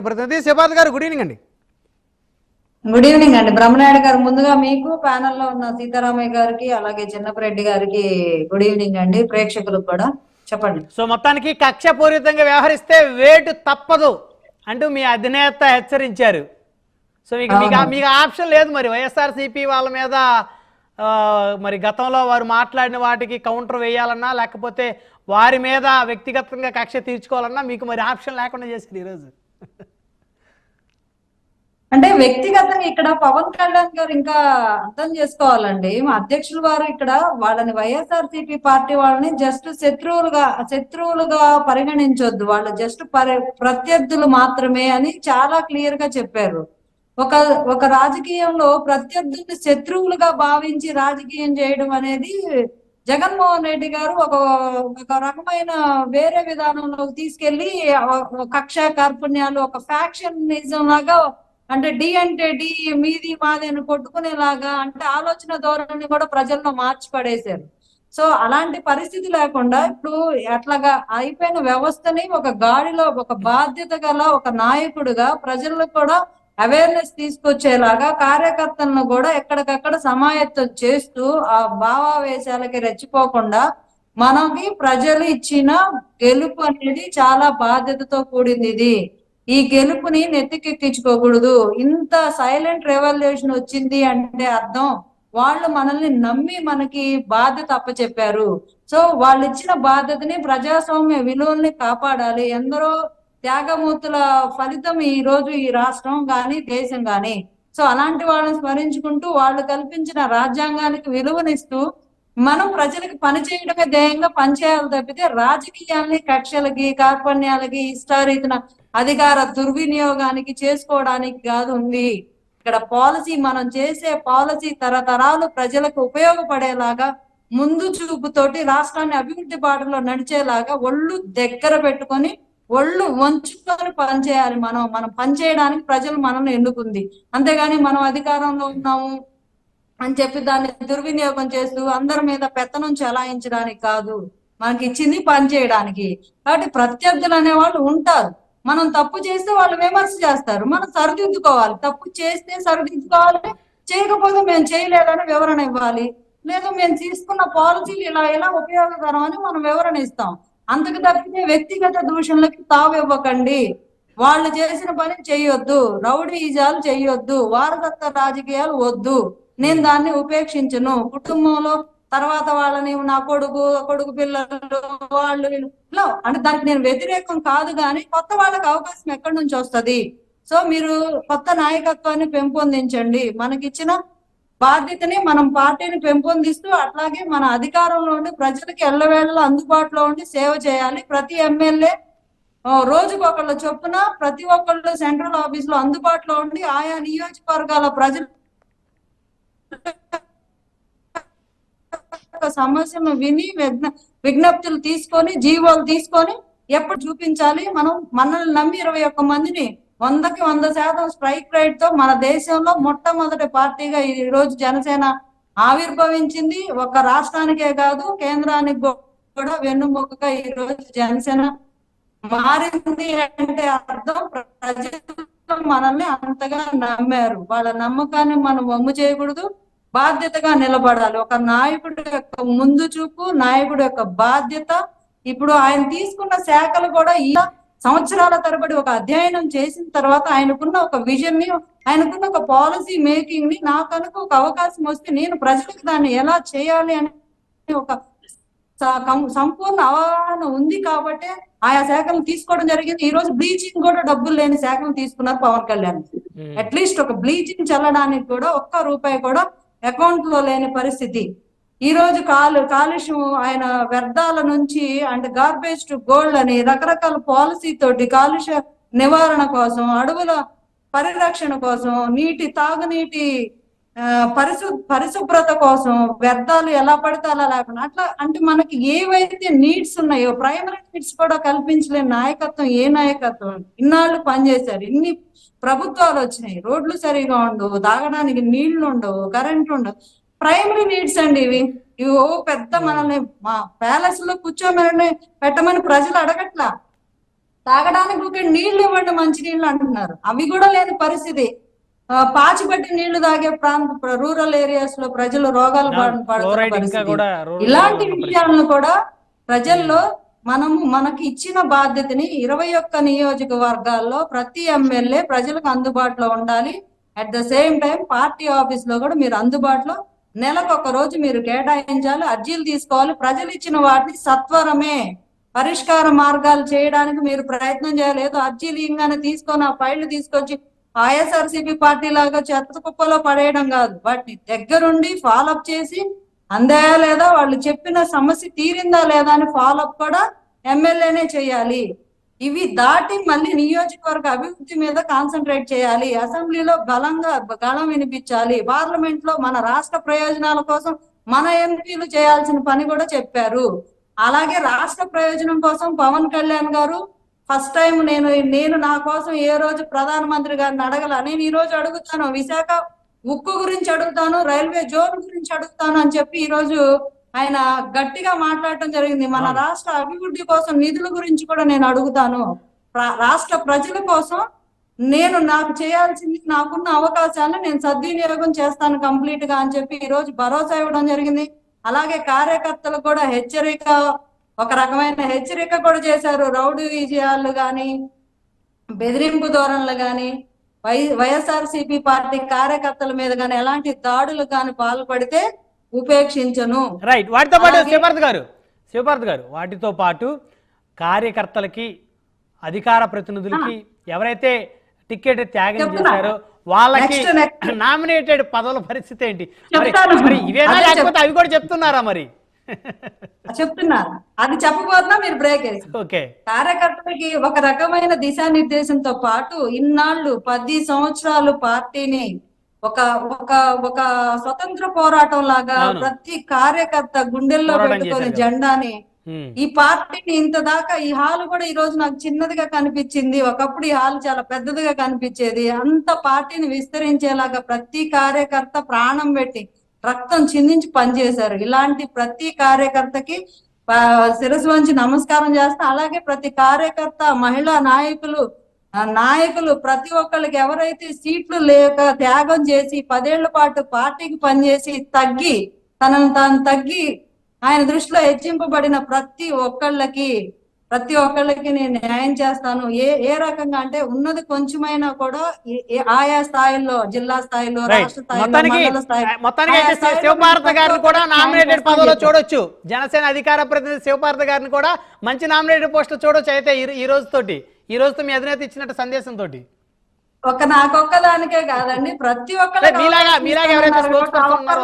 ప్రతినిధి శివాద్ గారు good evening అండి. గుడ్ ఈవినింగ్ అండి. బ్రహ్మనాయుడు గారు ముందుగా మీకు ప్యానెల్లో ఉన్న సీతారామయ్య గారికి అలాగే చిన్నపరెడ్డి గారికి గుడ్ ఈవినింగ్ అండి. ప్రేక్షకులకు కూడా చెప్పండి. సో మొత్తానికి కక్షపూరితంగా వ్యవహరిస్తే వేటు తప్పదు అంటూ మీ అధినేత హెచ్చరించారు. సో మీకు మీకు ఆప్షన్ లేదు మరి. వైఎస్ఆర్సీపీ వాళ్ళ మీద మరి గతంలో వారు మాట్లాడిన వాటికి కౌంటర్ వేయాలన్నా లేకపోతే వారి మీద వ్యక్తిగతంగా కక్ష తీర్చుకోవాలన్నా మీకు మరి ఆప్షన్ లేకుండా చేశారు ఈరోజు. అంటే వ్యక్తిగతంగా ఇక్కడ పవన్ కళ్యాణ్ గారు ఇంకా అర్థం చేసుకోవాలండి. మా అధ్యక్షుల వారు ఇక్కడ వాళ్ళని వైఎస్ఆర్ సిపి పార్టీ వాళ్ళని జస్ట్ శత్రువులుగా శత్రువులుగా పరిగణించొద్దు. వాళ్ళు జస్ట్ పరి ప్రత్యర్థులు మాత్రమే అని చాలా క్లియర్గా చెప్పారు. ఒక ఒక రాజకీయంలో ప్రత్యర్థుల్ని శత్రువులుగా భావించి రాజకీయం చేయడం అనేది జగన్మోహన్ రెడ్డి గారు ఒక ఒక రకమైన వేరే విధానంలోకి తీసుకెళ్ళి ఒక కక్ష కార్పుణ్యాలు ఒక ఫ్యాక్షన్ నిజం లాగా అంటే డి అంటే డి మీది మాది అని కొట్టుకునేలాగా అంటే ఆలోచన ధోరణి కూడా ప్రజల్లో మార్చి పడేశారు సో అలాంటి పరిస్థితి లేకుండా ఇప్పుడు అట్లాగా అయిపోయిన వ్యవస్థని ఒక గాడిలో ఒక బాధ్యత గల ఒక నాయకుడుగా ప్రజలకు కూడా అవేర్నెస్ తీసుకొచ్చేలాగా కార్యకర్తలను కూడా ఎక్కడికక్కడ సమాయత్తం చేస్తూ ఆ భావావేశాలకి రెచ్చిపోకుండా మనకి ప్రజలు ఇచ్చిన గెలుపు అనేది చాలా బాధ్యతతో కూడింది ఇది. ఈ గెలుపుని నెత్తికెక్కించుకోకూడదు. ఇంత సైలెంట్ రెవల్యూషన్ వచ్చింది అంటే అర్థం. వాళ్ళు మనల్ని నమ్మి మనకి బాధ్యత అప్పచెప్పారు. సో వాళ్ళు ఇచ్చిన బాధ్యతని ప్రజాస్వామ్య విలువల్ని కాపాడాలి. ఎందరో త్యాగమూర్తుల ఫలితం ఈ రోజు ఈ రాష్ట్రం గాని దేశం గాని. సో అలాంటి వాళ్ళని స్మరించుకుంటూ వాళ్ళు కల్పించిన రాజ్యాంగానికి విలువనిస్తూ మనం ప్రజలకు పని చేయడమే ధ్యేయంగా పనిచేయాలి తప్పితే రాజకీయాల్ని కక్షలకి కార్పణ్యాలకి ఇష్టారీతిన అధికార దుర్వినియోగానికి చేసుకోవడానికి కాదు ఉంది ఇక్కడ పాలసీ మనం చేసే పాలసీ తరతరాలు ప్రజలకు ఉపయోగపడేలాగా ముందు చూపుతోటి రాష్ట్రాన్ని అభివృద్ధి బాటలో నడిచేలాగా ఒళ్ళు దగ్గర పెట్టుకొని ఒళ్ళు వంచుకొని పనిచేయాలి మనం. మనం పనిచేయడానికి ప్రజలు మనల్ని ఎన్నుకుంది. అంతేగాని మనం అధికారంలో ఉన్నాము అని చెప్పి దాన్ని దుర్వినియోగం చేస్తూ అందరి మీద పెత్తనం చెలాయించడానికి కాదు. మనకి ఇచ్చింది పని చేయడానికి కాబట్టి ప్రత్యర్థులు అనేవాళ్ళు ఉంటారు. మనం తప్పు చేస్తే వాళ్ళు విమర్శ చేస్తారు. మనం సరిదిద్దుకోవాలి. తప్పు చేస్తే సరిదిద్దుకోవాలి. చేయకపోతే మేము చేయలేదని వివరణ ఇవ్వాలి. లేదా మేము తీసుకున్న పాలసీలు ఇలా ఇలా ఉపయోగకరం అని మనం వివరణ ఇస్తాం. అంతకు తప్పితే వ్యక్తిగత దూషణలకి తావివ్వకండి వాళ్ళు చేసిన పని చేయొద్దు. రౌడీ ఈజాలు వారసత్వ రాజకీయాలు వద్దు. నేను దాన్ని ఉపేక్షించను. కుటుంబంలో తర్వాత వాళ్ళని నా కొడుకు కొడుకు పిల్లలు వాళ్ళు ఇలా అంటే దానికి నేను వ్యతిరేకం కాదు కానీ కొత్త వాళ్ళకి అవకాశం ఎక్కడి నుంచి వస్తుంది? సో మీరు కొత్త నాయకత్వాన్ని పెంపొందించండి. మనకిచ్చిన బాధ్యతని మనం పార్టీని పెంపొందిస్తూ అట్లాగే మన అధికారంలో ఉండి ప్రజలకు ఎల్లవేళలో అందుబాటులో ఉండి సేవ చేయాలి. ప్రతి ఎమ్మెల్యే రోజుకు ఒకళ్ళ చొప్పున ప్రతి ఒక్కళ్ళు సెంట్రల్ ఆఫీస్లో అందుబాటులో ఉండి ఆయా నియోజకవర్గాల ప్రజలు యొక్క సమస్యను విని విజ్ఞ- విజ్ఞప్తులు తీసుకొని జీవోలు తీసుకొని ఎప్పుడు చూపించాలి? మనం మనల్ని నమ్మి ఇరవై ఒక్క మందిని వందకి వంద శాతం స్ట్రైక్ రేట్తో మన దేశంలో మొట్టమొదటి పార్టీగా ఈ రోజు జనసేన ఆవిర్భవించింది. ఒక రాష్ట్రానికే కాదు కేంద్రానికి కూడా వెన్నుముకగా ఈ రోజు జనసేన మారింది అంటే అర్థం. ప్రజలు మనల్ని అంతగా నమ్మారు. వాళ్ళ నమ్మకాన్ని మనం వమ్ము చేయకూడదు. బాధ్యతగా నిలబడాలి. ఒక నాయకుడి యొక్క ముందు చూపు నాయకుడి యొక్క బాధ్యత. ఇప్పుడు ఆయన తీసుకున్న శాఖలు కూడా ఈ సంవత్సరాల తరబడి ఒక అధ్యయనం చేసిన తర్వాత ఆయనకున్న ఒక విజన్ని ఆయనకున్న ఒక పాలసీ మేకింగ్ని నాకు కనుక ఒక అవకాశం వస్తే నేను ప్రజలకు దాన్ని ఎలా చేయాలి అని ఒక సంపూర్ణ అవగాహన ఉంది కాబట్టి ఆయా శాఖలు తీసుకోవడం జరిగింది. ఈ రోజు బ్లీచింగ్ కూడా డబ్బులు లేని శాఖలు తీసుకున్నారు పవన్ కళ్యాణ్. అట్లీస్ట్ ఒక బ్లీచింగ్ చల్లడానికి కూడా ఒక్క రూపాయి కూడా అకౌంట్లో లేని పరిస్థితి. ఈ రోజు కాలు కాలుష్యం ఆయన వ్యర్థాల నుంచి అంటే గార్బేజ్ టు గోల్డ్ అని రకరకాల పాలసీ తోటి కాలుష్య నివారణ కోసం అడవుల పరిరక్షణ కోసం నీటి తాగునీటి పరిశు పరిశుభ్రత కోసం వ్యర్థాలు ఎలా పడితే అలా లేకుండా అట్లా అంటే మనకి ఏవైతే నీడ్స్ ఉన్నాయో ప్రైమరీ నీడ్స్ కూడా కల్పించలేని నాయకత్వం ఏ నాయకత్వం? ఇన్నాళ్ళు పనిచేశారు ఇన్ని ప్రభుత్వాలు వచ్చినాయి రోడ్లు సరిగా ఉండవు తాగడానికి నీళ్ళు ఉండవు కరెంట్ ఉండవు. ప్రైమరీ నీడ్స్ అండి ఇవి. ఇవి ఓ పెద్ద మనల్ని మా ప్యాలెస్లో కూర్చోమని పెట్టమని ప్రజలు అడగట్లా. తాగడానికి ఒక నీళ్ళు ఇవ్వండి మంచి నీళ్ళు అంటున్నారు. అవి కూడా లేని పరిస్థితి. పాచిపట్టి నీళ్ళు తాగే ప్రాంత రూరల్ ఏరియాస్లో ప్రజలు రోగాలు పడుతున్న ఇంకా ఇలాంటి విషయాలను కూడా ప్రజల్లో మనము మనకి ఇచ్చిన బాధ్యతని ఇరవై ఒక్క నియోజకవర్గాల్లో ప్రతి ఎమ్మెల్యే ప్రజలకు అందుబాటులో ఉండాలి. At the same time party ఆఫీస్లో కూడా మీరు అందుబాటులో నెలకు ఒక రోజు మీరు కేటాయించాలి అర్జీలు తీసుకోవాలి. ప్రజలు ఇచ్చిన వాటిని సత్వరమే పరిష్కార మార్గాలు చేయడానికి మీరు ప్రయత్నం చేయాలి. ఏదో అర్జీలు ఇంగానే తీసుకొని ఆ ఫైళ్ళు తీసుకొచ్చి ఐఎస్ఆర్సీపీ పార్టీ లాగా చెత్త కుప్పలో పడేయడం కాదు. వాటిని దగ్గరుండి ఫాలోఅప్ చేసి అందాయా లేదా? వాళ్ళు చెప్పిన సమస్య తీరిందా లేదా అని ఫాలోఅప్ కూడా ఎమ్మెల్యేనే చేయాలి. ఇవి దాటి మళ్ళీ నియోజకవర్గ అభివృద్ధి మీద కాన్సన్ట్రేట్ చేయాలి. అసెంబ్లీలో బలంగా గళం వినిపించాలి. పార్లమెంట్లో మన రాష్ట్ర ప్రయోజనాల కోసం మన ఎంపీలు చేయాల్సిన పని కూడా చెప్పారు. అలాగే రాష్ట్ర ప్రయోజనం కోసం పవన్ కళ్యాణ్ గారు ఫస్ట్ టైం నేను నేను నా కోసం ఏ రోజు ప్రధానమంత్రి గారిని అడగల. నేను ఈ రోజు అడుగుతాను విశాఖ ఉక్కు గురించి అడుగుతాను రైల్వే జోన్ గురించి అడుగుతాను అని చెప్పి ఈ రోజు ఆయన గట్టిగా మాట్లాడటం జరిగింది. మన. రాష్ట్ర అభివృద్ధి కోసం నిధుల గురించి కూడా నేను అడుగుతాను. రా- రాష్ట్ర ప్రజల కోసం నేను నాకు చేయాల్సింది నాకున్న అవకాశాలను నేను సద్వినియోగం చేస్తాను కంప్లీట్గా అని చెప్పి ఈ రోజు భరోసా ఇవ్వడం జరిగింది. అలాగే కార్యకర్తలకు కూడా హెచ్చరిక ఒక రకమైన హెచ్చరిక కూడా చేశారు. రౌడీ విజయాలు గాని బెదిరింపు ధోరణులు గాని వై వైఎస్ఆర్సీపీ పార్టీ కార్యకర్తల మీద గాని ఎలాంటి దాడులు గాని పాల్పడితే ఉపేక్షించను. రైట్ వాటితో పాటు శివపార్త్ గారు శివపార్త్ గారు వాటితో పాటు కార్యకర్తలకి అధికార ప్రతినిధులకి ఎవరైతే టికెట్ త్యాగం. చేశారో వాళ్ళకి. నామినేటెడ్ పదవుల పరిస్థితి ఏంటి? మరి ఇవేనా లేకపోతే అవి కూడా చెప్తున్నారా మరి? చెప్తున్నారు అది చెప్పబోతున్నా మీరు బ్రేక్ వేసి ఓకే కార్యకర్తలకి ఒక రకమైన దిశానిర్దేశంతో పాటు ఇన్నాళ్ళు పది సంవత్సరాలు పార్టీని ఒక ఒక ఒక స్వతంత్ర పోరాటం లాగా. ప్రతి కార్యకర్త గుండెల్లో పెట్టుకొని. జెండాని. ఈ పార్టీని ఇంత దాకా ఈ హాల్ కూడా ఈ రోజు నాకు చిన్నదిగా కనిపించింది ఒకప్పుడు ఈ హాల్ చాలా పెద్దదిగా కనిపించేది అంత పార్టీని విస్తరించేలాగా ప్రతి కార్యకర్త ప్రాణం పెట్టి రక్తం చిందించి పనిచేశారు ఇలాంటి ప్రతి కార్యకర్తకి శిరస్సు వంచి నమస్కారం చేస్తా అలాగే ప్రతి కార్యకర్త మహిళా నాయకులు నాయకులు ప్రతి ఒక్కరికి ఎవరైతే సీట్లు లేక త్యాగం చేసి పదేళ్ళ పాటు పార్టీకి పనిచేసి తగ్గి తనను తాను తగ్గి ఆయన దృష్టిలో హెచ్చింపబడిన ప్రతి ఒక్కళ్ళకి ప్రతి ఒక్కళ్ళకి నేను న్యాయం చేస్తాను. ఏ ఏ రకంగా అంటే ఉన్నది కొంచెమైనా కూడా ఆయా స్థాయిలో జిల్లా స్థాయిలో రాష్ట్ర స్థాయిలో శివపార్త గారిని కూడా నామినేటెడ్ పదవిలో చూడొచ్చు. జనసేన అధికార ప్రతినిధి శివపార్త గారిని కూడా మంచి నామినేటెడ్ పోస్ట్ చూడొచ్చు అయితే ఈ- ఈ రోజుతోటి. ఈ రోజుతో మీ అధినేత ఇచ్చినట్టు సందేశంతో ఒక నాకొక్కదానికే కాదండి. ప్రతి ఒక్కరికి మీలాగా మీలాగా ఎవరైతే